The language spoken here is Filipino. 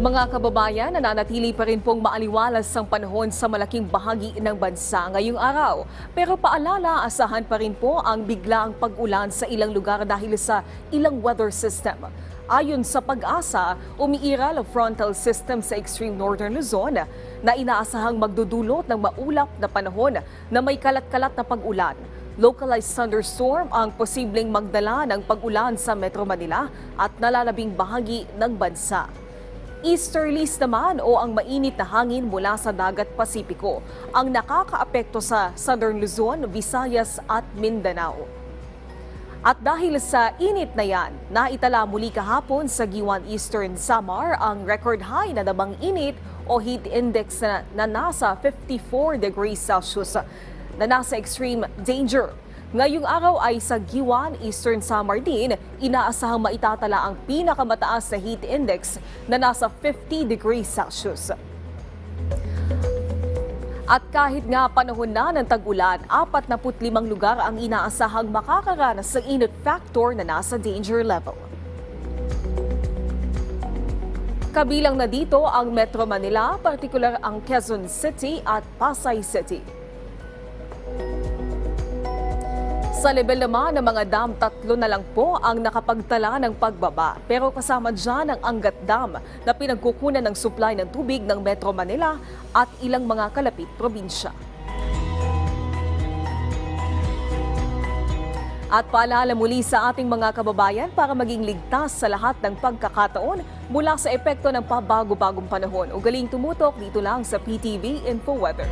Mga kababayan, nananatili pa rin pong maaliwalas ang panahon sa malaking bahagi ng bansa ngayong araw. Pero paalala, asahan pa rin po ang biglaang pag-ulan sa ilang lugar dahil sa ilang weather system. Ayon sa pag-asa, umiiral ang frontal system sa extreme northern Luzon na inaasahang magdudulot ng maulap na panahon na may kalat-kalat na pag-ulan. Localized thunderstorm ang posibleng magdala ng pag-ulan sa Metro Manila at nalalabing bahagi ng bansa. Easterlies naman o ang mainit na hangin mula sa dagat Pasipiko ang nakakaapekto sa Southern Luzon, Visayas at Mindanao. At dahil sa init na yan, naitala muli kahapon sa Giwan Eastern Samar ang record high na namang init o heat index na, na nasa 54 degrees Celsius na nasa extreme danger. Ngayong araw ay sa Giwan, Eastern Samar din, inaasahang maitatala ang pinakamataas na heat index na nasa 50 degrees Celsius. At kahit nga panahon na ng tag-ulan, 45 lugar ang inaasahang makakaranas ng init factor na nasa danger level. Kabilang na dito ang Metro Manila, partikular ang Quezon City at Pasay City. Sa level naman ng mga dam, tatlo na lang po ang nakapagtala ng pagbaba. Pero kasama dyan ang Angat Dam na pinagkukunan ng supply ng tubig ng Metro Manila at ilang mga kalapit probinsya. At paalala muli sa ating mga kababayan para maging ligtas sa lahat ng pagkakataon mula sa epekto ng pabago-bagong panahon. Ugaling tumutok dito lang sa PTV Info Weather.